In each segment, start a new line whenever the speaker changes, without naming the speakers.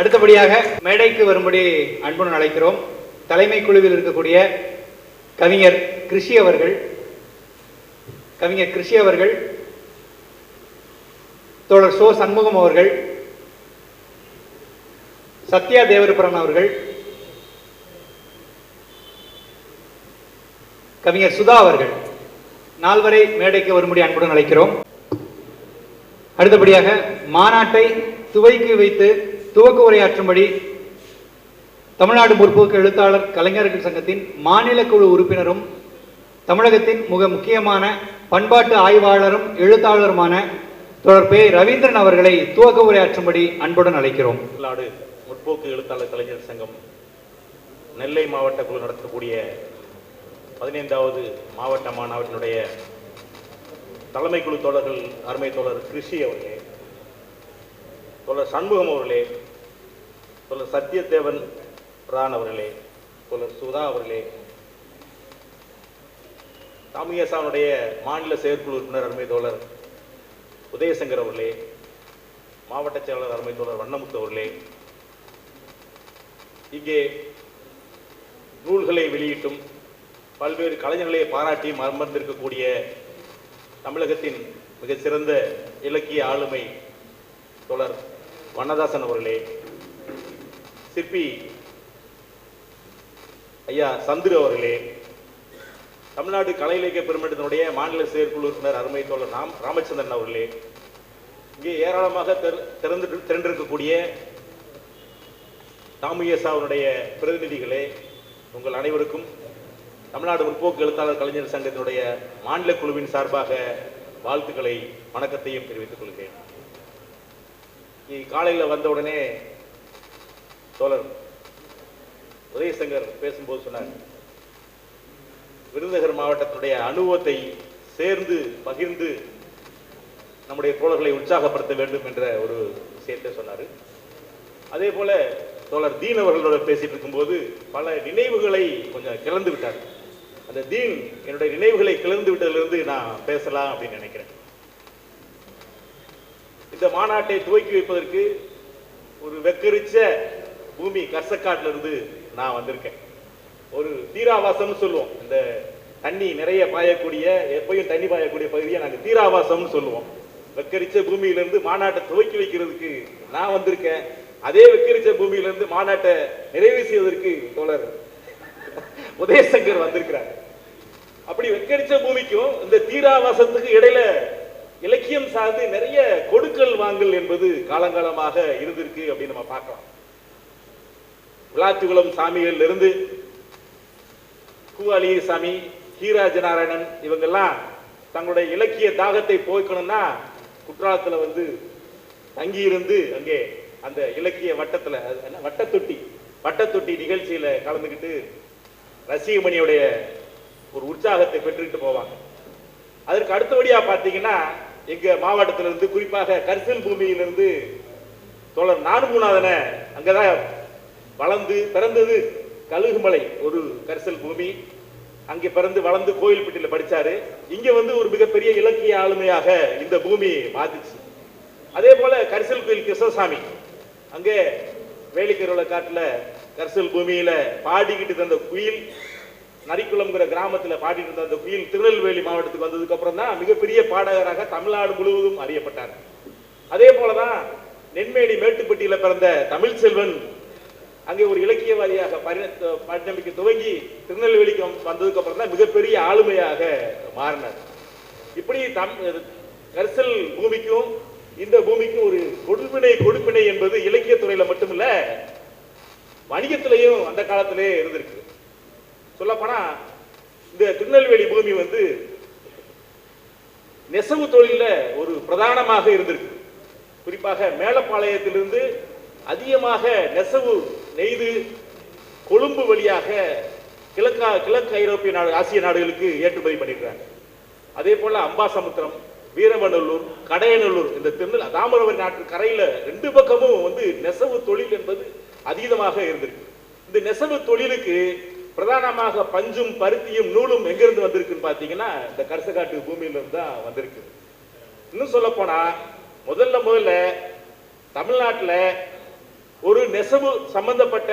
அடுத்தபடியாக மேடைக்கு வரும்படி அன்புடன் அழைக்கிறோம். தலைமை குழுவில் இருக்கக்கூடிய கவிஞர் கிருஷி அவர்கள். கவிஞர் கிருஷி அவர்கள் தோழர் சோ சண்முகம் அவர்கள் சத்யா தேவரபுரன் அவர்கள் கவிஞர் சுதா அவர்கள். நால்வரை மேடைக்கு வரும்படி அன்புடன் அழைக்கிறோம். அடுத்தபடியாக மாநாட்டை துவைக்கு வைத்து துவக்க உரையாற்றும்படி தமிழ்நாடு முற்போக்கு எழுத்தாளர் கலைஞர்கள் சங்கத்தின் மாநில குழு உறுப்பினரும் தமிழகத்தின் மிக முக்கியமான பண்பாட்டு ஆய்வாளரும் எழுத்தாளருமான தொடர் பே ரவீந்திரன் அவர்களை துவக்க உரையாற்றும்படி அன்புடன் அழைக்கிறோம்.
தமிழ்நாடு முற்போக்கு எழுத்தாளர் கலைஞர் சங்கம் நெல்லை மாவட்ட குழு நடத்தக்கூடிய பதினைந்தாவது மாவட்ட மாநாட்டினுடைய தலைமை குழு தோழர்கள் அருமை தோழர் கிருஷி அவர்களே தோழர் சண்முகம் அவர்களே தோழர் சத்யதேவன் ரான் அவர்களே தோழர் சுதா அவர்களே. தாமியசானுடைய மாநில செயற்குழு உறுப்பினர் அருமை தோழர் உதயசங்கர் அவர்களே மாவட்ட செயலாளர் அருமை தோழர் வண்ணமுத்து அவர்களே. இங்கே நூல்களை வெளியிட்டும் பல்வேறு கலைஞர்களை பாராட்டியும் அமர்ந்திருக்கக்கூடிய தமிழகத்தின் மிகச்சிறந்த சிறந்த இலக்கிய ஆளுமை தோழர் வண்ணதாசன் அவர்களே சிற்பி ஐயா சந்துரு அவர்களே தமிழ்நாடு கலை இலக்கிய பெருமன்றத்தினுடைய மாநில செயற்குழு உறுப்பினர் அருமை தோழர் ராம் ராமச்சந்திரன் அவர்களே இங்கே ஏராளமாக திறந்து திரண்டிருக்கக்கூடிய தாமுயசாவுடைய பிரதிநிதிகளே உங்கள் அனைவருக்கும் தமிழ்நாடு முற்போக்கு எழுத்தாளர் கலைஞர் சங்கத்தினுடைய மாநில குழுவின் சார்பாக வாழ்த்துக்களை வணக்கத்தையும் தெரிவித்துக் கொள்கிறேன். காலையில் வந்த உடனே தோழர் உதயசங்கர் பேசும்போது சொன்னார் விருதுநகர் மாவட்டத்துடைய அனுபவத்தை சேர்ந்து பகிர்ந்து நம்முடைய தோழர்களை உற்சாகப்படுத்த வேண்டும் என்ற ஒரு விஷயத்தை சொன்னார். அதே போல தோழர் தீன் அவர்களோட பேசிட்டு இருக்கும்போது பல நினைவுகளை கொஞ்சம் கிளந்து விட்டார். அந்த தீன் என்னுடைய நினைவுகளை கிளந்து விட்டதிலிருந்து நான் பேசலாம் அப்படின்னு நினைக்கிறேன். இந்த மாநாட்டை துவக்கி வைப்பதற்கு ஒரு வெக்கரிச்ச பூமி கர்சக்காட்டில் இருந்து நான் வந்திருக்கேன். ஒரு தீராவாசம்னு சொல்லுவோம். இந்த தண்ணி நிறைய பாயக்கூடிய எப்பயும் தண்ணி பாயக்கூடிய பகுதியை நாங்க தீராவாசம்னு சொல்லுவோம். வெக்கரிச்ச பூமியிலிருந்து மாநாட்டை துவக்கி வைக்கிறதுக்கு நான் வந்திருக்கேன். அதே வெக்கரிச்ச பூமியிலிருந்து மாநாட்டை நிறைவு செய்வதற்கு தோழர் உதயசங்கர் வந்திருக்கிறார். அப்படி வெக்கரிச்ச பூமிக்கும் இந்த தீராவாசத்துக்கு இடையில இலக்கியம் சார்ந்து நிறைய கொடுக்கல் வாங்கல் என்பது காலங்காலமாக இருந்திருக்கு அப்படின்னு நம்ம பார்க்கலாம் விளாத்துக்குளம் சாமிகள்ல இருந்து கு சாமி ஹீராஜ நாராயணன் இவங்கெல்லாம் தங்களுடைய இலக்கிய தாகத்தை போக்கணும்னா குற்றாலத்துல வந்து தங்கியிருந்து அங்கே அந்த இலக்கிய வட்டத்துல அது என்ன வட்டத்தொட்டி வட்டத்தொட்டி நிகழ்ச்சியில கலந்துக்கிட்டு ரசிகமணியுடைய ஒரு உற்சாகத்தை பெற்றுக்கிட்டு போவாங்க. அதற்கு அடுத்தபடியா பார்த்தீங்கன்னா எங்க மாவட்டத்துல இருந்து குறிப்பாக கரிசல் பூமியிலிருந்து தோழர் அங்கே அங்கதான் வளர்ந்து பிறந்தது கழுகுமலை ஒரு கரிசல் பூமி. அங்கே பிறந்து வளர்ந்து கோயில்பட்டியில் படிச்சாரு. இங்க வந்து ஒரு மிகப்பெரிய இலக்கிய ஆளுமையாக இந்த பூமி மாத்துச்சு அதே போல கரிசல் கோயில் கிருஷ்ணசாமி. அங்கே வேலிக்கரோல காட்டுல கரிசல் பூமியில பாடிக்கிட்டு தந்த குயில் நரிக்குளம்ங்கிற கிராமத்துல பாடிட்டு இருந்த அந்த குயில் திருநெல்வேலி மாவட்டத்துக்கு வந்ததுக்கு அப்புறம் தான் மிகப்பெரிய பாடகராக தமிழ்நாடு முழுவதும் அறியப்பட்டார். அதே போலதான் நென்மேனி மேட்டுப்பட்டியில பிறந்த தமிழ் செல்வன் அங்கே ஒரு இலக்கியவாதியாக பரிணமிக்க துவங்கி திருநெல்வேலிக்கு வந்ததுக்கு அப்புறம் தான் மிகப்பெரிய ஆளுமையாக மாறினார். இப்படி தம் கரிசல் பூமிக்கும் இந்த பூமிக்கும் ஒரு கொடுப்பினை கொடுப்பினை என்பது இலக்கியத்துறையில மட்டுமில்ல வணிகத்திலையும் அந்த காலத்திலே இருந்திருக்கு. சொல்லப்போனா இந்த திருநெல்வேலி பூமி வந்து நெசவு தொழில ஒரு பிரதானமாக இருந்திருக்கு. குறிப்பாக மேலப்பாளையத்திலிருந்து அதிகமாக நெசவு நெய்து கொழும்பு வழியாக கிழக்கா கிழக்கு ஐரோப்பிய நாடு ஆசிய நாடுகளுக்கு ஏற்றுமதி பண்ணிருக்காங்க அதே போல அம்பாசமுத்திரம் வீரவநல்லூர் கடையநல்லூர் இந்த திருநெல் தாமிரபரணி நாட்டு கரையில ரெண்டு பக்கமும் வந்து நெசவு தொழில் என்பது அதீதமாக இருந்திருக்கு. இந்த நெசவு தொழிலுக்கு பிரதானமாக பஞ்சும் பருத்தியும் நூலும் எங்கிருந்து வந்திருக்குன்னு பார்த்தீங்கன்னா இந்த கரசக்காட்டு பூமியில இருந்து தான் வந்திருக்கு. இன்னும் சொல்ல போனா முதல்ல முதல்ல தமிழ்நாட்டில் ஒரு நெசவு சம்பந்தப்பட்ட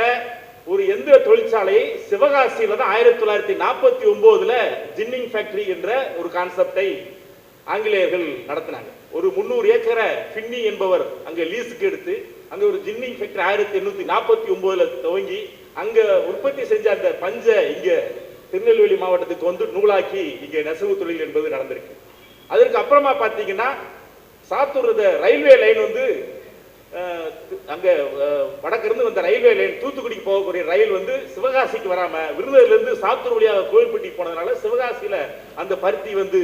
ஒரு எந்திர தொழிற்சாலையை சிவகாசியில தான் ஆயிரத்தி தொள்ளாயிரத்தி நாற்பத்தி ஒன்பதுல ஜின்னிங் ஃபேக்டரி என்ற ஒரு கான்செப்டை ஆங்கிலேயர்கள் நடத்தினாங்க. ஒரு முந்நூறு ஏக்கரை பின்னி என்பவர் அங்கே லீஸுக்கு எடுத்து அங்கே ஒரு ஜின்னிங் ஃபேக்டரி ஆயிரத்தி எண்ணூத்தி நாற்பத்தி ஒன்பதுல துவங்கி அங்க உற்பத்தி செஞ்ச அந்த பஞ்ச இங்க திருநெல்வேலி மாவட்டத்துக்கு வந்து நூலாக்கி இங்க நெசவு தொழில் என்பது நடந்திருக்கு. அதற்கு அப்புறமா பார்த்தீங்கன்னா சாத்தூர் இந்த ரயில்வே லைன் வந்து அங்க வடக்கிருந்து வந்த ரயில்வே லைன் தூத்துக்குடிக்கு போகக்கூடிய ரயில் வந்து சிவகாசிக்கு வராம விருதுல இருந்து சாத்தூர் வழியாக கோயில்பட்டி போனதுனால சிவகாசியில அந்த பருத்தி வந்து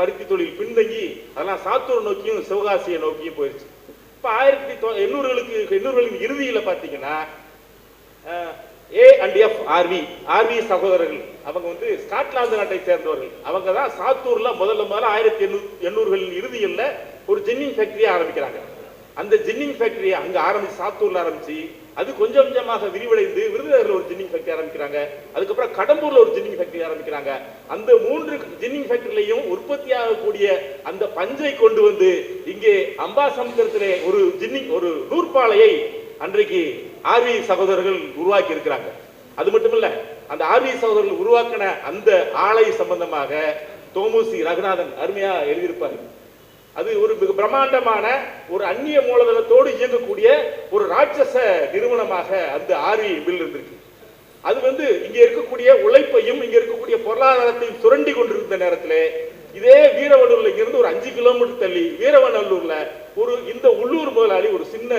பருத்தி தொழில் பின்தங்கி அதெல்லாம் சாத்தூர் நோக்கியும் சிவகாசியை நோக்கியும் போயிடுச்சு இப்ப ஆயிரத்தி எண்ணூறுகளுக்கு எண்ணூறுகளின் இறுதியில பாத்தீங்கன்னா A and F RV RV சகோதரர்கள். அவங்க வந்து ஸ்காட்லாந்து நாட்டை சேர்ந்தவர்கள். அவங்க தான் சாத்தூர்ல முதல்ல முதல்ல ஆயிரத்தி எண்ணூறு எண்ணூறுகளின் இறுதியில் ஒரு ஜின்னிங் ஃபேக்டரியை ஆரம்பிக்கிறாங்க. அந்த ஜின்னிங் ஃபேக்டரியை அங்க ஆரம்பிச்சு சாத்தூர்ல ஆரம்பிச்சு அது கொஞ்சம் கொஞ்சமாக விரிவடைந்து விருதுநகர்ல ஒரு ஜின்னிங் ஃபேக்டரி ஆரம்பிக்கிறாங்க. அதுக்கப்புறம் கடம்பூர்ல ஒரு ஜின்னிங் ஃபேக்டரி ஆரம்பிக்கிறாங்க. அந்த மூன்று ஜின்னிங் ஃபேக்டரிலையும் உற்பத்தி ஆகக்கூடிய அந்த பஞ்சை கொண்டு வந்து இங்கே அம்பாசமுத்திரத்திலே ஒரு ஜின்னிங் ஒரு நூற்பாலையை அன்றைக்கு ஆர்வி சகோதரர்கள் உருவாக்கி இருக்கிறாங்க அது மட்டுமில்ல அந்த ஆர்வி சகோதரர்கள் உருவாக்கின அந்த ஆலை சம்பந்தமாக தோமுசி ரகுநாதன் அருமையா எழுதியிருப்பாரு. அது ஒரு மிக பிரம்மாண்டமான ஒரு அந்நிய மூலதனத்தோடு இயங்கக்கூடிய ஒரு ராட்சச நிறுவனமாக அந்த ஆர்வி பில் இருந்திருக்கு. அது வந்து இங்க இருக்கக்கூடிய உழைப்பையும் இங்க இருக்கக்கூடிய பொருளாதாரத்தையும் சுரண்டி கொண்டிருந்த நேரத்திலே இதே வீரவனூர்ல இருந்து ஒரு அஞ்சு கிலோமீட்டர் தள்ளி வீரவநல்லூர்ல ஒரு இந்த உள்ளூர் முதலாளி ஒரு சின்ன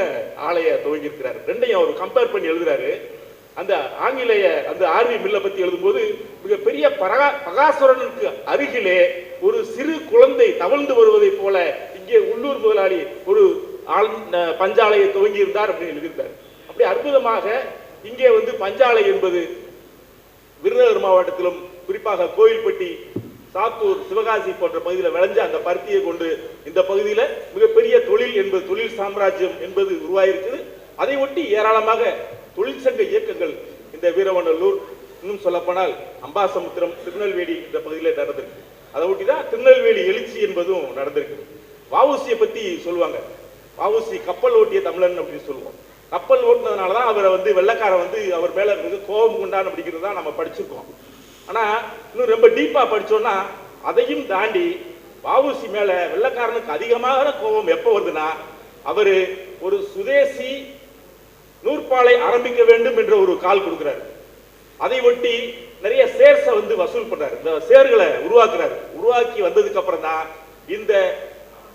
ஆலையை துவங்கி இருக்கிறார் ரெண்டையும் அவர் கம்பேர் பண்ணி எழுதுறாரு. அந்த ஆங்கிலேய அந்த ஆர்வி மில்லை பத்தி எழுதும்போது மிகப்பெரிய பரகா பகாசுரனுக்கு அருகிலே ஒரு சிறு குழந்தை தவழ்ந்து வருவதைப் போல இங்கே உள்ளூர் முதலாளி ஒரு பஞ்சாலையை துவங்கி இருந்தார் அப்படின்னு எழுதியிருந்தார். அப்படி அற்புதமாக இங்கே வந்து பஞ்சாலை என்பது விருதுநகர் மாவட்டத்திலும் குறிப்பாக கோயில்பட்டி சாத்தூர் சிவகாசி போன்ற பகுதியில் விளைஞ்ச அந்த பருத்தியை கொண்டு இந்த பகுதியில் மிகப்பெரிய தொழில் என்பது தொழில் சாம்ராஜ்யம் என்பது உருவாயிருக்குது. அதை ஒட்டி ஏராளமாக தொழிற்சங்க இயக்கங்கள் இந்த வீரவநல்லூர் இன்னும் சொல்லப்போனால் அம்பாசமுத்திரம் திருநெல்வேலி இந்த பகுதியில் நடந்திருக்கு. அதை ஒட்டி தான் திருநெல்வேலி எழுச்சி என்பதும் நடந்திருக்கு. வஉசியை பற்றி சொல்லுவாங்க. வஉசி கப்பல் ஓட்டிய தமிழன் அப்படின்னு சொல்லுவோம். கப்பல் ஓட்டினதுனால தான் அவரை வந்து வெள்ளைக்காரன் வந்து அவர் மேலே மிக கோபம் கொண்டான் அப்படிங்கிறது தான் நம்ம படிச்சிருக்கோம். ஆனா இன்னும் ரொம்ப டீப்பா படிச்சோம்னா அதையும் தாண்டி வஉசி மேல வெள்ளைக்காரனுக்கு அதிகமான கோபம் எப்போ வருதுன்னா அவரு ஒரு சுதேசி நூற்பாலை ஆரம்பிக்க வேண்டும் என்ற ஒரு கால் கொடுக்கிறாரு. அதை ஒட்டி நிறைய சேர்ஸை வந்து வசூல் பண்றாரு. இந்த சேர்களை உருவாக்குறாரு. உருவாக்கி வந்ததுக்கு அப்புறம் தான் இந்த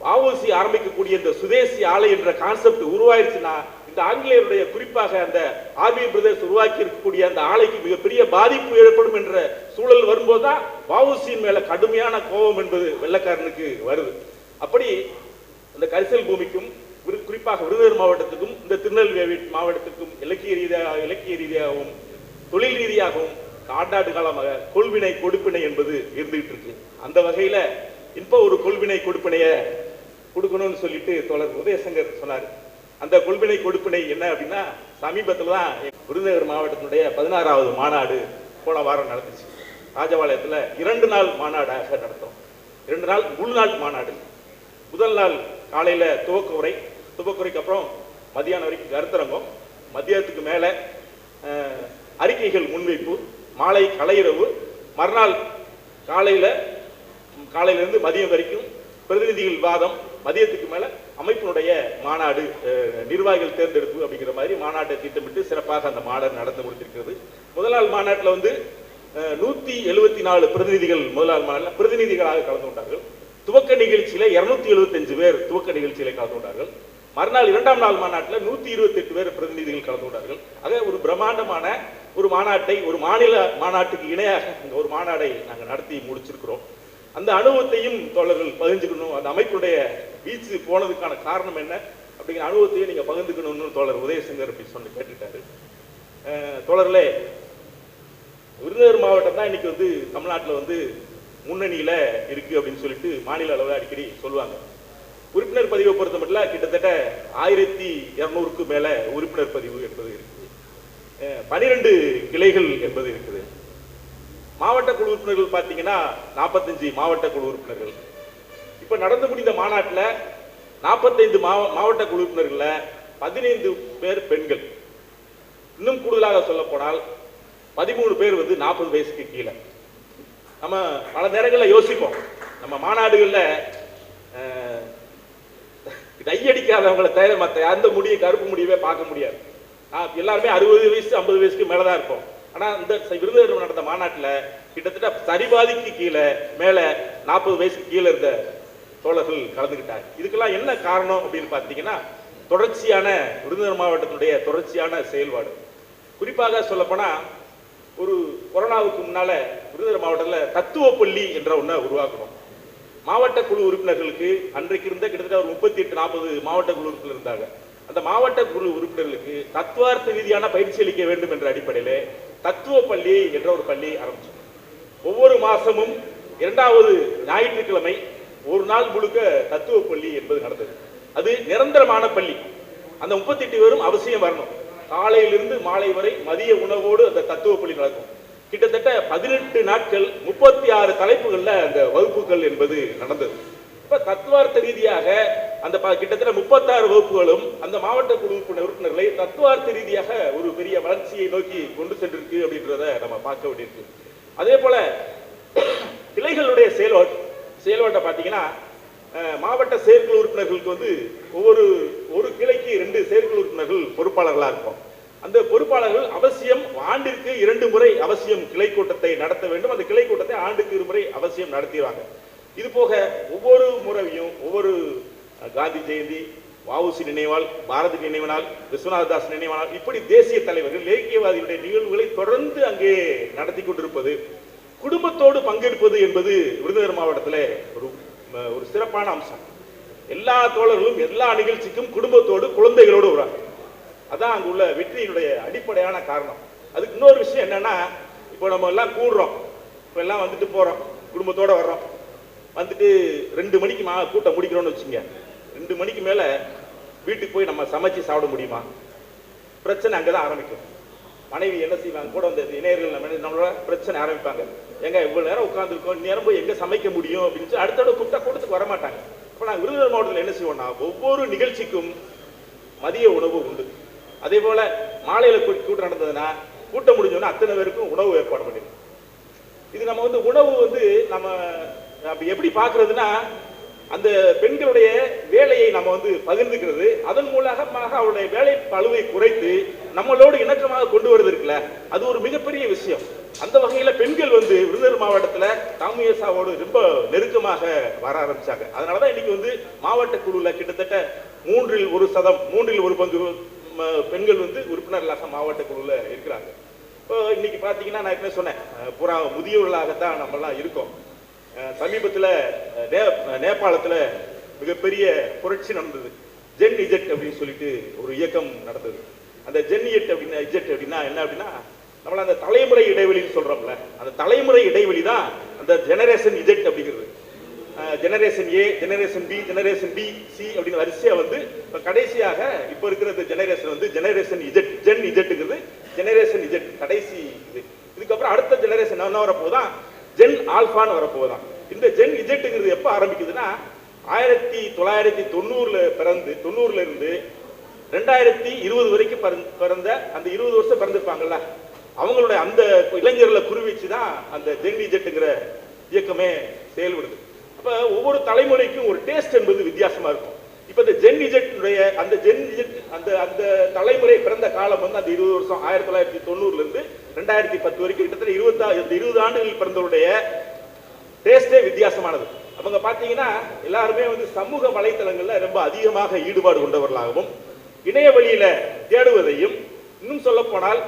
வஉசி ஆரம்பிக்கக்கூடிய இந்த சுதேசி ஆலை என்ற கான்செப்ட் உருவாயிருச்சுன்னா இந்த ஆங்கிலேயருடைய குறிப்பாக அந்த ஆர்மி பிரதேசம் உருவாக்கி இருக்கக்கூடிய அந்த ஆலைக்கு மிகப்பெரிய பாதிப்பு ஏற்படும் என்ற சூழல் வரும்போது தான் வஉசியின் மேல கடுமையான கோபம் என்பது வெள்ளக்காரனுக்கு வருது. அப்படி அந்த கரிசல் பூமிக்கும் குறிப்பாக விருதுநகர் மாவட்டத்துக்கும் இந்த திருநெல்வேலி மாவட்டத்துக்கும் இலக்கிய ரீதியாக இலக்கிய ரீதியாகவும் தொழில் ரீதியாகவும் ஆண்டாண்டு காலமாக கொள்வினை கொடுப்பினை என்பது இருந்துகிட்டு இருக்கு. அந்த வகையில இப்ப ஒரு கொள்வினை கொடுப்பினைய கொடுக்கணும்னு சொல்லிட்டு தோழர் உதயசங்கர் சொன்னார். அந்த கொள்வினை கொடுப்பினை என்ன அப்படின்னா சமீபத்தில் தான் விருதுநகர் மாவட்டத்தினுடைய பதினாறாவது மாநாடு போன வாரம் நடந்துச்சு. ராஜபாளையத்தில் இரண்டு நாள் மாநாடாக நடத்தோம். இரண்டு நாள் முழு நாள் மாநாடு. முதல் நாள் காலையில் துவக்க உரை துவக்க உரைக்கு அப்புறம் மதியானம் வரைக்கும் கருத்தரங்கம். மதியத்துக்கு மேலே அறிக்கைகள் முன்வைப்பு மாலை கலையிரவு மறுநாள் காலையில் காலையிலேருந்து மதியம் வரைக்கும் பிரதிநிதிகள் வாதம் மதியத்துக்கு மேல அமைப்பினுடைய மாநாடு நிர்வாகிகள் தேர்ந்தெடுப்பு அப்படிங்கிற மாதிரி மாநாட்டை திட்டமிட்டு சிறப்பாக அந்த மாநாடு நடந்து முடித்திருக்கிறது. முதல் நாள் மாநாட்டில் வந்து நூத்தி எழுபத்தி நாலு பிரதிநிதிகள் முதல் நாள் மாநாட்டில் பிரதிநிதிகளாக கலந்து கொண்டார்கள். துவக்க நிகழ்ச்சியில இருநூத்தி எழுபத்தஞ்சு பேர் துவக்க நிகழ்ச்சியில கலந்து கொண்டார்கள். மறுநாள் இரண்டாம் நாள் மாநாட்டில் நூத்தி இருபத்தி எட்டு பேர் பிரதிநிதிகள் கலந்து கொண்டார்கள். ஆக ஒரு பிரம்மாண்டமான ஒரு மாநாட்டை ஒரு மாநில மாநாட்டுக்கு இணையாக இந்த ஒரு மாநாடை நாங்கள் நடத்தி முடிச்சிருக்கிறோம். அந்த அனுபவத்தையும் தோழர்கள் பகிர்ந்துக்கணும். அந்த அமைப்புடைய வீச்சு போனதுக்கான காரணம் என்ன? அப்படிங்கிற அனுபவத்தையும் நீங்க பகிர்ந்துக்கணும்னு தோழர் உதயசங்கர் அப்படி சொல்லி கேட்டுட்டாரு தோழர்களே விருதுநகர் மாவட்டம் தான் இன்னைக்கு வந்து தமிழ்நாட்டில் வந்து முன்னணியில இருக்கு அப்படின்னு சொல்லிட்டு மாநில அளவில் அடிக்கடி சொல்லுவாங்க. உறுப்பினர் பதிவை பொறுத்த மட்டும் கிட்டத்தட்ட ஆயிரத்தி இரநூறுக்கு மேல உறுப்பினர் பதிவு என்பது இருக்குது பனிரெண்டு கிளைகள் என்பது இருக்குது. மாவட்ட குழு உறுப்பினர்கள் பார்த்தீங்கன்னா நாற்பத்தஞ்சு மாவட்ட குழு உறுப்பினர்கள். இப்போ நடந்து முடிந்த மாநாட்டில் நாற்பத்தைந்து மாவ மாவட்ட குழு உறுப்பினர்களில் பதினைந்து பேர் பெண்கள். இன்னும் கூடுதலாக சொல்லப்போனால் பதிமூணு பேர் வந்து நாற்பது வயசுக்கு கீழே. நம்ம பல நேரங்களில் யோசிப்போம். நம்ம மாநாடுகளில் கையடிக்காதவங்களை தவிர மற்ற எந்த முடியை கருப்பு முடியவே பார்க்க முடியாது. எல்லாருமே அறுபது வயசு ஐம்பது வயசுக்கு மேலே தான் இருப்போம். ஆனால் இந்த ச- விருதுநகர் நடந்த மாநாட்டில் கிட்டத்தட்ட சரிபாதிக்கு கீழே மேலே நாற்பது வயசுக்கு கீழே இருந்த தோழர்கள் கலந்துக்கிட்டாங்க இதுக்கெல்லாம் என்ன காரணம் அப்படின்னு பார்த்தீங்கன்னா தொடர்ச்சியான விருதுநகர் மாவட்டத்தினுடைய தொடர்ச்சியான செயல்பாடு. குறிப்பாக சொல்லப்போனால் ஒரு கொரோனாவுக்கு முன்னால் விருதுநகர் மாவட்டத்தில் தத்துவ பள்ளி என்ற ஒன்றை உருவாக்கணும். மாவட்ட குழு உறுப்பினர்களுக்கு அன்றைக்கு இருந்த கிட்டத்தட்ட ஒரு முப்பத்தி எட்டு நாற்பது மாவட்ட குழு உறுப்பினர் இருந்தாங்க. அந்த மாவட்ட குழு உறுப்பினர்களுக்கு தத்துவார்த்த ரீதியான பயிற்சி அளிக்க வேண்டும் என்ற அடிப்படையில் தத்துவ பள்ளி என்ற ஒரு பள்ளி ஆரம்பிச்சோம் ஒவ்வொரு மாசமும் இரண்டாவது ஞாயிற்றுக்கிழமை ஒரு நாள் முழுக்க தத்துவ பள்ளி என்பது நடந்தது. அது நிரந்தரமான பள்ளி. அந்த முப்பத்தி எட்டு பேரும் அவசியம் வரணும். காலையிலிருந்து மாலை வரை மதிய உணவோடு அந்த தத்துவ பள்ளி நடக்கும். கிட்டத்தட்ட பதினெட்டு நாட்கள் முப்பத்தி ஆறு தலைப்புகளில் அந்த வகுப்புகள் என்பது நடந்தது. இப்ப தத்துவார்த்த ரீதியாக அந்த ப- கிட்டத்தட்ட முப்பத்தாறு வகுப்புகளும் அந்த மாவட்ட குழு உறுப்பினர்களை தத்துவார்த்த ரீதியாக ஒரு பெரிய வளர்ச்சியை நோக்கி கொண்டு சென்றிருக்கு அப்படின்றத நம்ம பார்க்க வேண்டியிருக்கு. அதே போல கிளைகளுடைய செயல்பாடு செயல்பாட்டை பார்த்தீங்கன்னா மாவட்ட செயற்குழு உறுப்பினர்களுக்கு வந்து ஒவ்வொரு ஒரு கிளைக்கு ரெண்டு செயற்குழு உறுப்பினர்கள் பொறுப்பாளர்களாக இருப்போம். அந்த பொறுப்பாளர்கள் அவசியம் ஆண்டிற்கு இரண்டு முறை அவசியம் கிளை கூட்டத்தை நடத்த வேண்டும். அந்த கிளை கூட்டத்தை ஆண்டுக்கு இருமுறை அவசியம் நடத்திடுவாங்க. இது போக ஒவ்வொரு முறையும் ஒவ்வொரு காந்தி ஜெயந்தி வாவுசி நினைவால் பாரதி நினைவு விஸ்வநாததாஸ் விஸ்வநாத இப்படி தேசிய தலைவர்கள் இலக்கியவாதிகளுடைய நிகழ்வுகளை தொடர்ந்து அங்கே நடத்தி கொண்டிருப்பது குடும்பத்தோடு பங்கெடுப்பது என்பது விருதுநகர் மாவட்டத்தில் ஒரு ஒரு சிறப்பான அம்சம். எல்லா தோழர்களும் எல்லா நிகழ்ச்சிக்கும் குடும்பத்தோடு குழந்தைகளோடு வராங்க. அதான் அங்கே உள்ள வெற்றியினுடைய அடிப்படையான காரணம். அதுக்கு இன்னொரு விஷயம் என்னன்னா இப்போ நம்ம எல்லாம் கூடுறோம். இப்போ எல்லாம் வந்துட்டு போகிறோம் குடும்பத்தோடு வர்றோம். வந்துட்டு ரெண்டு மணிக்கு மா கூட்டம் முடிக்கிறோம்னு வச்சுங்க ரெண்டு மணிக்கு மேல வீட்டுக்கு போய் நம்ம சமைச்சு சாப்பிட முடியுமா? பிரச்சனை அங்கதான் ஆரம்பிக்கும். மனைவி என்ன செய்வாங்க? கூட அந்த இணையர்கள் நம்ம நம்மளோட பிரச்சனை ஆரம்பிப்பாங்க. எங்க இவ்வளவு நேரம் உட்காந்துருக்கோம் நேரம் போய் எங்க சமைக்க முடியும்? அப்படின்னு சொல்லி அடுத்த தடவை கூப்பிட்டா கூட்டத்துக்கு வர மாட்டாங்க. இப்போ நாங்கள் விருதுநகர் மாவட்டத்தில் என்ன செய்வோம்னா ஒவ்வொரு நிகழ்ச்சிக்கும் மதிய உணவு உண்டு. அதே போல மாலையில கூ- கூட்டம் நடந்ததுன்னா கூட்டம் முடிஞ்சோன்னா அத்தனை பேருக்கும் உணவு ஏற்பாடு பண்ணிடுவோம். இது நம்ம வந்து உணவு வந்து நம்ம அப்படி எப்படி பார்க்கிறதுனா அந்த பெண்களுடைய வேலையை நம்ம வந்து பகிர்ந்துக்கிறது. அதன் மூலமாக அவருடைய வேலை பளுவை குறைத்து நம்மளோடு இணக்கமாக கொண்டு வருது இருக்குல்ல அது ஒரு மிகப்பெரிய விஷயம். அந்த வகையில பெண்கள் வந்து விருதுநகர் மாவட்டத்துல தாமியசாவோடு ரொம்ப நெருக்கமாக வர ஆரம்பிச்சாங்க. அதனாலதான் இன்னைக்கு வந்து மாவட்ட குழுல கிட்டத்தட்ட மூன்றில் ஒரு சதம் மூன்றில் ஒரு பங்கு பெண்கள் வந்து உறுப்பினர்களாக மாவட்ட குழுல இருக்கிறாங்க. இப்போ இன்னைக்கு பார்த்தீங்கன்னா நான் என்ன சொன்னேன் புறா முதியவர்களாகத்தான் நம்மலாம் இருக்கோம். சமீபத்தில் நே- நேபாளத்தில் மிகப்பெரிய புரட்சி நடந்தது. ஜென் இஜெட் அப்படின்னு சொல்லிட்டு ஒரு இயக்கம் நடந்தது. அந்த ஜென் இஜெட் அப்படின்னா இஜெட் அப்படின்னா என்ன அப்படின்னா நம்மள அந்த தலைமுறை இடைவெளின்னு சொல்றோம்ல அந்த தலைமுறை இடைவெளி தான் அந்த ஜெனரேஷன் இஜெட் அப்படிங்கிறது. Generation A generation B generation B C அப்படின்னு வரிசையா வந்து இப்போ கடைசியாக இப்போ இருக்கிற இந்த ஜெனரேஷன் வந்து ஜெனரேஷன் இஜெட் ஜென் இஜெட்டுங்கிறது ஜெனரேஷன் இஜெட் கடைசி இது. இதுக்கப்புறம் அடுத்த ஜெனரேஷன் என்ன வரப்போதான் ஜென் ஆல்பான்னு வரப்போதான் இந்த ஜென் இஜெட்டுங்கிறது எப்போ ஆரம்பிக்குதுன்னா ஆயிரத்தி தொள்ளாயிரத்தி தொண்ணூறுல பிறந்து தொண்ணூறுல இருந்து ரெண்டாயிரத்தி இருபது வரைக்கும் பிறந்த- பிறந்த அந்த இருபது வருஷம் பிறந்திருப்பாங்கல்ல அவங்களுடைய அந்த இளைஞர்களை குறிவிச்சு தான் அந்த ஜென் இஜெட்டுங்கிற இயக்கமே செயல்படுது. அப்போ ஒவ்வொரு தலைமுறைக்கும் ஒரு டேஸ்ட் என்பது வித்தியாசமா இருக்கும். இப்போ இந்த ஜென் இஜெட்டுடைய அந்த ஜென் இஜெட் அந்த அந்த தலைமுறை பிறந்த காலம் வந்து அந்த இருபது வருஷம் ஆயிரத்தி தொள்ளாயிரத்தி தொண்ணூறுலேருந்து ரெண்டாயிரத்தி பத்து வரைக்கும் கிட்டத்தட்ட இருபத்தி இருபது ஆண்டுகள் பிறந்தவருடைய டேஸ்டே வித்தியாசமானது. அவங்க பார்த்தீங்கன்னா எல்லாருமே வந்து சமூக வலைத்தளங்களில் ரொம்ப அதிகமாக ஈடுபாடு கொண்டவர்களாகவும் இணைய வழியில தேடுவதையும் இன்னும் சொல்ல போனால்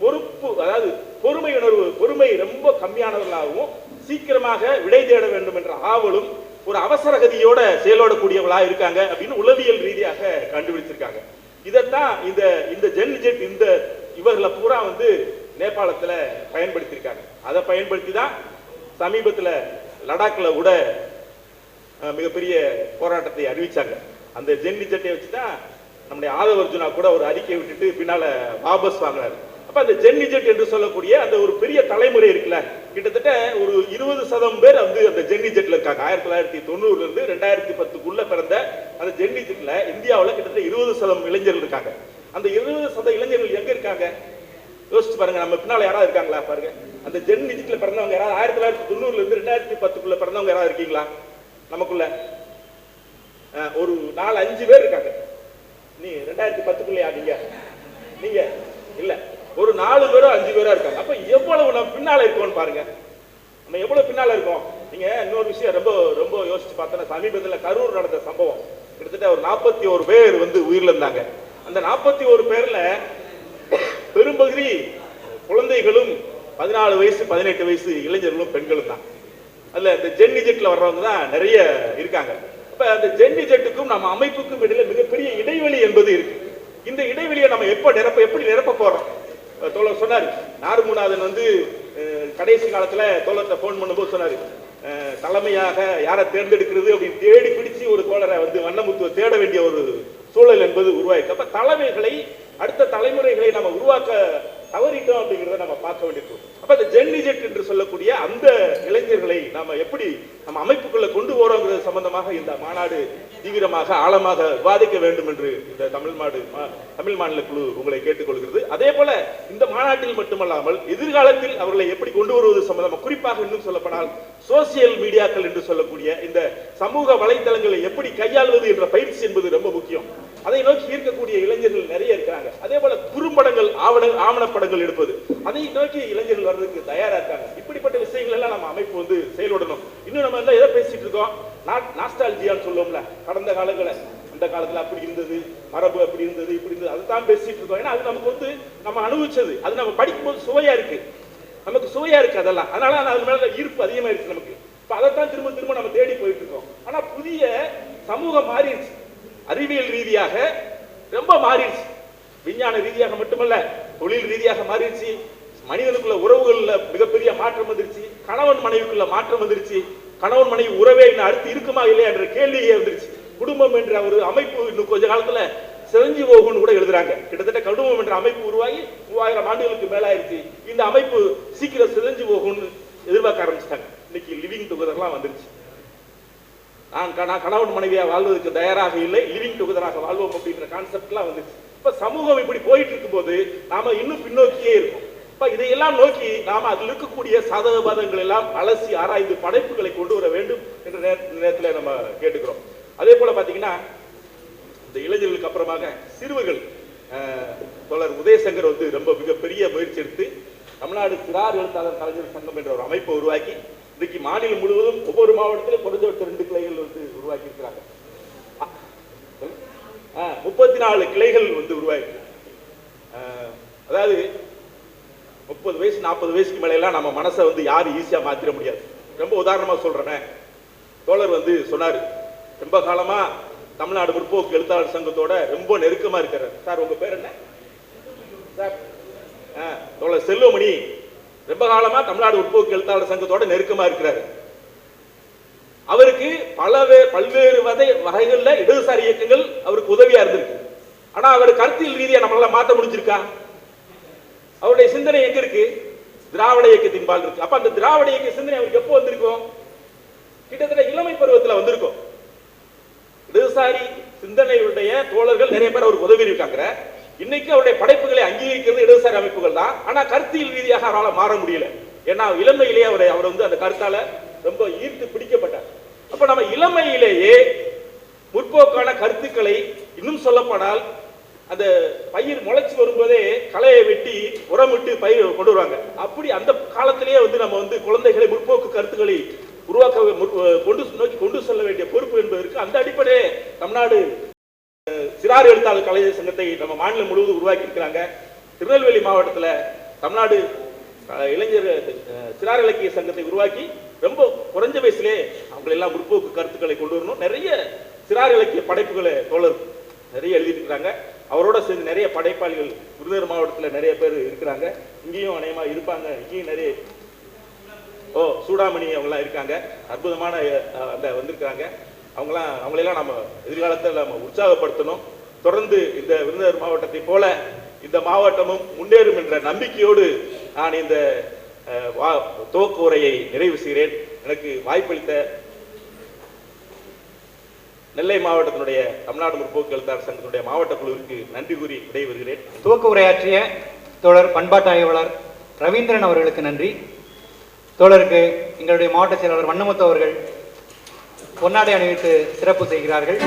பொறுப்பு அதாவது பொறுமை உணர்வு பொறுமை ரொம்ப கம்மியானவர்களாகவும் சீக்கிரமாக விடை தேட வேண்டும் என்ற ஆவலும் ஒரு அவசர கதியோட செயலோடக்கூடியவளா இருக்காங்க அப்படின்னு உளவியல் ரீதியாக கண்டுபிடிச்சிருக்காங்க. இதைத்தான் இந்த இந்த ஜென் ஜெட் இந்த இவர்களை பூரா வந்து நேபாளத்துல பயன்படுத்தியிருக்காங்க. அதை பயன்படுத்தி தான் சமீபத்துல லடாக்கில் கூட மிகப்பெரிய போராட்டத்தை அறிவிச்சாங்க. அந்த ஜென்னி சட்டையை வச்சு தான் நம்முடைய ஆதவ அர்ஜுனா கூட ஒரு அறிக்கை விட்டுட்டு பின்னால் வாபஸ் வாங்கினாரு அப்போ அந்த ஜென்னி ஜெட் என்று சொல்லக்கூடிய அந்த ஒரு பெரிய தலைமுறை இருக்குல்ல கிட்டத்தட்ட ஒரு இருபது சதம் பேர் வந்து அந்த ஜென்னி ஜெட்டில் இருக்காங்க. ஆயிரத்தி தொள்ளாயிரத்தி தொண்ணூறுல இருந்து ரெண்டாயிரத்தி பத்துக்குள்ள பிறந்த அந்த ஜென்னி ஜெட்டில் இந்தியாவில் கிட்டத்தட்ட இருபது சதம் இளைஞர்கள் இருக்காங்க. அந்த இருபது சத இளைஞர்கள் எங்க இருக்காங்க? யோசிச்சு பாருங்க நம்ம பின்னால யாராவது இருக்காங்களா பாருங்க. அந்த ஜென் நிஜத்துல பிறந்தவங்க யாராவது ஆயிரத்தி தொள்ளாயிரத்தி தொண்ணூறுல இருந்து ரெண்டாயிரத்தி பத்துக்குள்ள பிறந்தவங்க யாராவது இருக்கீங்களா? நமக்குள்ள. ஒரு நாலு அஞ்சு பேர் இருக்காங்க. நீ ரெண்டாயிரத்தி பத்துக்குள்ளயா நீங்க? நீங்க? இல்ல. ஒரு நாலு பேரோ அஞ்சு பேரோ இருக்காங்க. அப்ப எவ்வளவு நம்ம பின்னால இருக்கோம்னு பாருங்க. நம்ம எவ்வளவு பின்னால இருக்கோம்? நீங்க இன்னொரு விஷயம் ரொம்ப ரொம்ப யோசிச்சு பார்த்தோன்னா சமீபத்துல கரூர் நடந்த சம்பவம். கிட்டத்தட்ட ஒரு நாற்பத்தி ஒரு பேர் வந்து உயிரிழந்தாங்க. இருந்தாங்க அந்த நாற்பத்தி ஒரு பேர்ல பெரும்பகுதி குழந்தைகளும் பதினாலு வயசு பதினெட்டு வயசு இளைஞர்களும் பெண்களும் தான். அதுல இந்த ஜென்னி ஜெட்ல வர்றவங்க தான் நிறைய இருக்காங்க. இப்ப அந்த ஜென்னி ஜெட்டுக்கும் நம்ம அமைப்புக்கும் இடையில மிகப்பெரிய இடைவெளி என்பது இருக்கு. இந்த இடைவெளியை நம்ம எப்ப நிரப்ப எப்படி நிரப்ப போறோம்? தோழர் சொன்னாரு நாருமுநாதன் வந்து கடைசி காலத்துல தோழத்தை போன் பண்ணும்போது சொன்னாரு அஹ், தலைமையாக யாரை தேர்ந்தெடுக்கிறது அப்படின்னு தேடி பிடிச்சு ஒரு தோழரை வந்து வண்ணமுத்துவ தேட வேண்டிய ஒரு சூழல் என்பது உருவாயிருக்கு. அப்ப தலைமைகளை அடுத்த தலைமுறைகளை நம்ம உருவாக்க தவறிட்டோம் அப்படிங்கிறத நம்ம பார்க்க வேண்டியிருக்கும் அப்ப இந்த ஜென்னிஜெட் என்று சொல்லக்கூடிய அந்த இளைஞர்களை நாம எப்படி நம்ம அமைப்புக்குள்ள கொண்டு போறோங்கிறது சம்பந்தமாக இந்த மாநாடு தீவிரமாக ஆழமாக விவாதிக்க வேண்டும் என்று இந்த தமிழ் மாடு தமிழ் மாநில குழு உங்களை கேட்டுக்கொள்கிறது. அதே போல இந்த மாநாட்டில் மட்டுமல்லாமல் எதிர்காலத்தில் அவர்களை எப்படி கொண்டு வருவது சம்பந்தமாக குறிப்பாக இன்னும் சொல்லப்படால் சோசியல் மீடியாக்கள் என்று சொல்லக்கூடிய இந்த சமூக வலைதளங்களை எப்படி கையாள்வது என்ற பயிற்சி என்பது ரொம்ப முக்கியம். அதை நோக்கி ஈர்க்கக்கூடிய இளைஞர்கள் நிறைய இருக்கிறாங்க. அதே போல குறும்படங்கள் ஆவண ஆவணப்படங்கள் எடுப்பது. அதை நோக்கி இளைஞர்கள் வர்றதுக்கு தயாரா இருக்காங்க. இப்படிப்பட்ட விஷயங்கள் எல்லாம் நம்ம அமைப்பு வந்து செயல்படணும். இன்னும் நம்ம எல்லாம் எதை பேசிட்டு இருக்கோம்? நாஸ்டாலஜியான்னு சொல்லுவோம்ல. கடந்த காலங்களை. அந்த காலத்துல அப்படி இருந்தது. மரபு அப்படி இருந்தது இப்படி இருந்தது. அதுதான் பேசிட்டு இருக்கோம். ஏன்னா அது நமக்கு வந்து நம்ம அனுபவிச்சது. அது நம்ம படிக்கும்போது சுவையா இருக்கு. நமக்கு சுவையா இருக்கு அதெல்லாம். அதனால அது மேல ஈர்ப்பு அதிகமா இருக்கு நமக்கு. இப்ப அதைத்தான் திரும்ப திரும்ப நம்ம தேடி போயிட்டு இருக்கோம். ஆனா புதிய சமூகம் மாறிடுச்சு. அறிவியல் ரீதியாக ரொம்ப மாறிடுச்சு. விஞ்ஞான ரீதியாக மட்டுமல்ல தொழில் ரீதியாக மாறிடுச்சு. மனிதனுக்குள்ள உறவுகள்ல மிகப்பெரிய மாற்றம் வந்துருச்சு. கணவன் மனைவிக்குள்ள மாற்றம் வந்துருச்சு. கணவன் மனைவி உறவே இன்னும் அடுத்து இருக்குமா இல்லையா என்ற கேள்வியே வந்துருச்சு. குடும்பம் என்ற ஒரு அமைப்பு இன்னும் கொஞ்ச காலத்துல செஞ்சு போகும்னு கூட எழுதுறாங்க. கிட்டத்தட்ட குடும்பம் என்ற அமைப்பு உருவாகி மூவாயிரம் ஆண்டுகளுக்கு மேலாயிருச்சு. இந்த அமைப்பு சீக்கிரம் சிதைஞ்சு போகும்னு எதிர்பார்க்க ஆரம்பிச்சிட்டாங்க. இன்னைக்கு லிவிங் டுகெதர்லாம் வந்துருச்சு. நான் நான் கணவன் மனைவியாக வாழ்வதற்கு தயாராக இல்லை லிவிங் டுகெதராக வாழ்வோம் அப்படின்ற கான்செப்ட்லாம் வந்துச்சு. இப்போ சமூகம் இப்படி போயிட்டு இருக்கும்போது நாம் இன்னும் பின்னோக்கியே இருக்கோம். இப்போ இதையெல்லாம் நோக்கி நாம் அதில் இருக்கக்கூடிய சாதகபாதங்கள் எல்லாம் அலசி ஆராய்ந்து படைப்புகளை கொண்டு வர வேண்டும் என்ற நேரத்தில் நம்ம கேட்டுக்கிறோம். அதே போல் பார்த்தீங்கன்னா இந்த இளைஞர்களுக்கு அப்புறமாக சிறுவர்கள் தொடர் உதயசங்கர் வந்து ரொம்ப மிகப்பெரிய முயற்சி எடுத்து தமிழ்நாடு சிறார் எழுத்தாளர் கலைஞர் சங்கம் என்ற ஒரு அமைப்பை உருவாக்கி இன்னைக்கு மாநிலம் முழுவதும் ஒவ்வொரு மாவட்டத்திலும் குறைஞ்சபட்சம் ரெண்டு கிளைகள் வந்து உருவாக்கி இருக்கிறாங்க முப்பத்தி நாலு கிளைகள் வந்து உருவாக்கி அதாவது முப்பது வயசு நாற்பது வயசுக்கு மேலாம் நம்ம மனசை வந்து யாரும் ஈஸியா மாத்திர முடியாது. ரொம்ப உதாரணமா சொல்றேனே. தோழர் வந்து சொன்னாரு ரொம்ப காலமா தமிழ்நாடு முற்போக்கு எழுத்தாளர் சங்கத்தோட ரொம்ப நெருக்கமா இருக்கிறார். சார் உங்க பேர் என்ன? சார் ஆ, தோழர் செல்வமணி. ரொம்ப காலமா தமிழ்நாடு உட்போக்கு எழுத்தாளர் சங்கத்தோட நெருக்கமா இருக்கிறாரு. அவருக்கு பலவே பல்வேறு வகை வகைகள்ல இடதுசாரி இயக்கங்கள் அவருக்கு உதவியா இருந்திருக்கு. ஆனா அவர் கருத்தியல் ரீதியா நம்மளால மாத்த முடிஞ்சிருக்கா? அவருடைய சிந்தனை எங்க இருக்கு? திராவிட இயக்கத்தின் பால் இருக்கு. அப்ப அந்த திராவிட இயக்க சிந்தனை அவருக்கு எப்போ வந்திருக்கும்? கிட்டத்தட்ட இளமை பருவத்துல வந்திருக்கும். இடதுசாரி சிந்தனையுடைய தோழர்கள் நிறைய பேர் அவருக்கு உதவி இருக்காங்க இன்னைக்கு அவருடைய படைப்புகளை அங்கீகரிக்கிறது இடதுசாரி அமைப்புகள் தான். ஆனா கருத்தியல் ரீதியாக அவரால் மாற முடியல. ஏன்னா இளமையிலேயே அவரை அவர் வந்து அந்த கருத்தால ரொம்ப ஈர்த்து பிடிக்கப்பட்டார். அப்ப நம்ம இளமையிலேயே முற்போக்கான கருத்துக்களை இன்னும் சொல்லப்போனால் அந்த பயிர் முளைச்சி வரும்போதே களையை வெட்டி உரமிட்டு பயிர் கொண்டு வருவாங்க. அப்படி அந்த காலத்திலேயே வந்து நம்ம வந்து குழந்தைகளை முற்போக்கு கருத்துக்களை உருவாக்க கொண்டு நோக்கி கொண்டு செல்ல வேண்டிய பொறுப்பு என்பதற்கு அந்த அடிப்படையே தமிழ்நாடு சிறார் எழுத்தாளர் கலைஞர் சங்கத்தை நம்ம மாநிலம் முழுவதும் உருவாக்கி இருக்கிறாங்க திருநெல்வேலி மாவட்டத்துல தமிழ்நாடு அஹ், இளைஞர் சிறார் இலக்கிய சங்கத்தை உருவாக்கி ரொம்ப குறைஞ்ச வயசுலே அவங்களெல்லாம் முற்போக்கு கருத்துக்களை கொண்டு வரணும். நிறைய சிறார் இலக்கிய படைப்புகளை தோழர் நிறைய எழுதியிருக்கிறாங்க. அவரோட சேர்ந்து நிறைய படைப்பாளிகள் விருதுநகர் மாவட்டத்துல நிறைய பேர் இருக்கிறாங்க. இங்கேயும் அநேகமா இருப்பாங்க. இங்கேயும் நிறைய ஓ சூடாமணி அவங்கலாம் இருக்காங்க. அற்புதமான அந்த வந்திருக்கிறாங்க. அவங்களாம் அவங்களெல்லாம் நம்ம எதிர்காலத்தில் நம்ம உற்சாகப்படுத்தணும். தொடர்ந்து இந்த விருதுநகர் மாவட்டத்தை போல இந்த மாவட்டமும் முன்னேறும் என்ற நம்பிக்கையோடு நான் இந்த வா- துவக்க உரையை நிறைவு செய்கிறேன். எனக்கு வாய்ப்பளித்த நெல்லை மாவட்டத்தினுடைய தமிழ்நாடு முற்போக்கு எழுத்தாளர் சங்கத்தினுடைய மாவட்ட குழுவிற்கு நன்றி கூறி விடைபெறுகிறேன்.
துவக்க உரையாற்றிய தோழர் பண்பாட்டு ஆய்வாளர் ரவீந்திரன் அவர்களுக்கு நன்றி. தோழருக்கு எங்களுடைய மாவட்ட செயலாளர் வண்ணமுத்து அவர்கள் பொன்னாடை அணிவித்து சிறப்பு செய்கிறார்கள்.